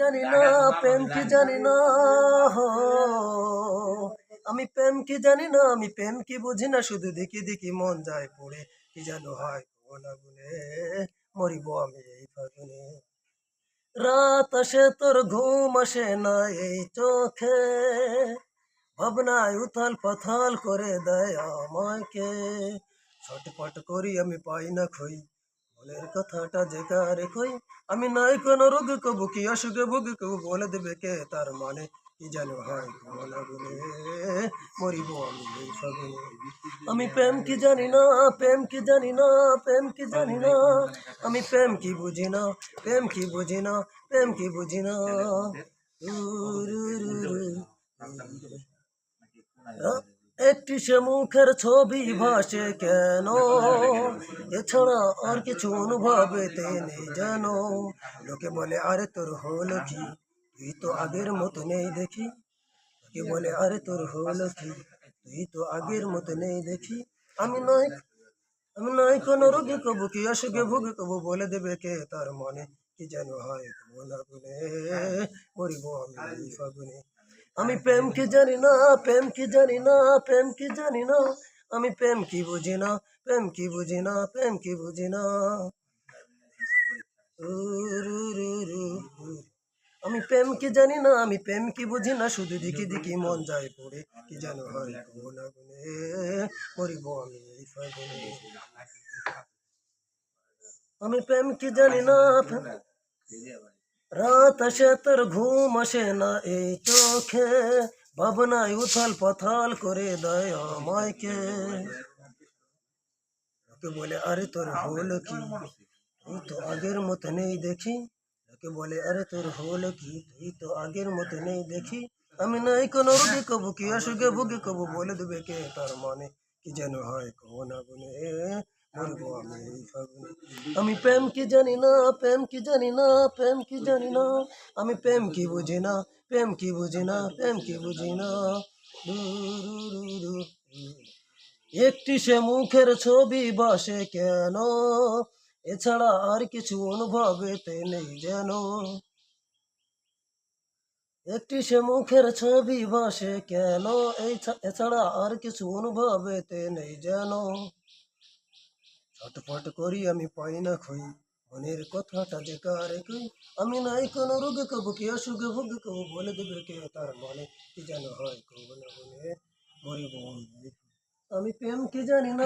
জানি না প্রেম কি জানি না। আমি প্রেম কি জানি না আমি প্রেম কি বুঝি না শুধু দেখি দেখি মন যায় পড়ে কি যেন হয় আগুনে। মরিব আমি এই ফাগুনে। রাত আসে তোর ঘুম আসে না এই চোখে। ভাবনায় উথাল পাথাল করে দেয় আমাকে। ছটপট করি আমি পাই না খই মনের কথাটা যে কারে কই? আমি নাই কোনো রোগ, কবু কি অসুখে, ভুগ কবু বলে দেবে কে? তার মানে কি যেন হয় কোন আগুনে মরিব আমি আমি প্রেম কি জানি না, প্রেম কি জানি না, প্রেম কি জানি না। আমি প্রেম কি বুঝি না, প্রেম কি বুঝি না, প্রেম কি বুঝি না। একটি সে মুখের ছবি ভাসে কেন? এছাড়া আর কিছু অনুভবেতে নেই যেন লোকে বলে, আরে তোর হলো কি? তুই তো আগের মতো নেই দেখি। লোকে বলে, আরে তোর হলো কি? তুই তো আগের মতো নেই দেখি। আমি নয় আমি নয় কোনো রোগী কবু, কি অসুখে ভুগে কবু, বলে দেবে কে তার মনে? কি যেন হয় আগুনে, মরিব আমি আমি প্রেম কি জানি না, প্রেম কি জানি না, প্রেম কি জানি না আমি প্রেম কি বুঝি না, প্রেম কি বুঝি না, প্রেম কি বুঝি না। আমি প্রেম কি জানি না, আমি প্রেম কি বুঝি না, শুধু দেখি দেখি মন যায় পড়ে, কি যেন হয় কোন আগুনে মরিব আমি প্রেম কি জানি না রাত আসে তোর ঘুম আসে না এই চোখে। ভাবনায় উথাল পাথাল করে দেয় আমায়কে। লোকে বলে, আরে তোর হলো কি? তুই তো আগের মতো নেই দেখি। লোকে বলে, আরে তোর হলো কি? তুই তো আগের মতো নেই দেখি। আমি নাই কোনো রোগী কবু, কি অসুখে ভুগে কবু? বলে দেবে কে তার মানে? কি যেন হয় কোন আগুনে আমি প্রেম কি জানি না, প্রেম কি জানি না, প্রেম কি জানি না। আমি প্রেম কি বুঝি না, প্রেম কি বুঝি না, প্রেম কি বুঝি না। একটি সে মুখের ছবি বাসে কেন? এছাড়া আর কিছু অনুভবেতে নেই যেন। একটি সে মুখের ছবি বাসে কেন? এছাড়া আর কিছু অনুভবেতে নেই যেন। ছটফট করি আমি পাই না খই মনের কথাটা যে কারে কই আমি নাই কোনো রোগে কব, কি অসুখে ভোগে কব বলে দেবে কে তার মনে কি যেন হয় কব না বলে মরিব আমি। প্রেম কি জানি না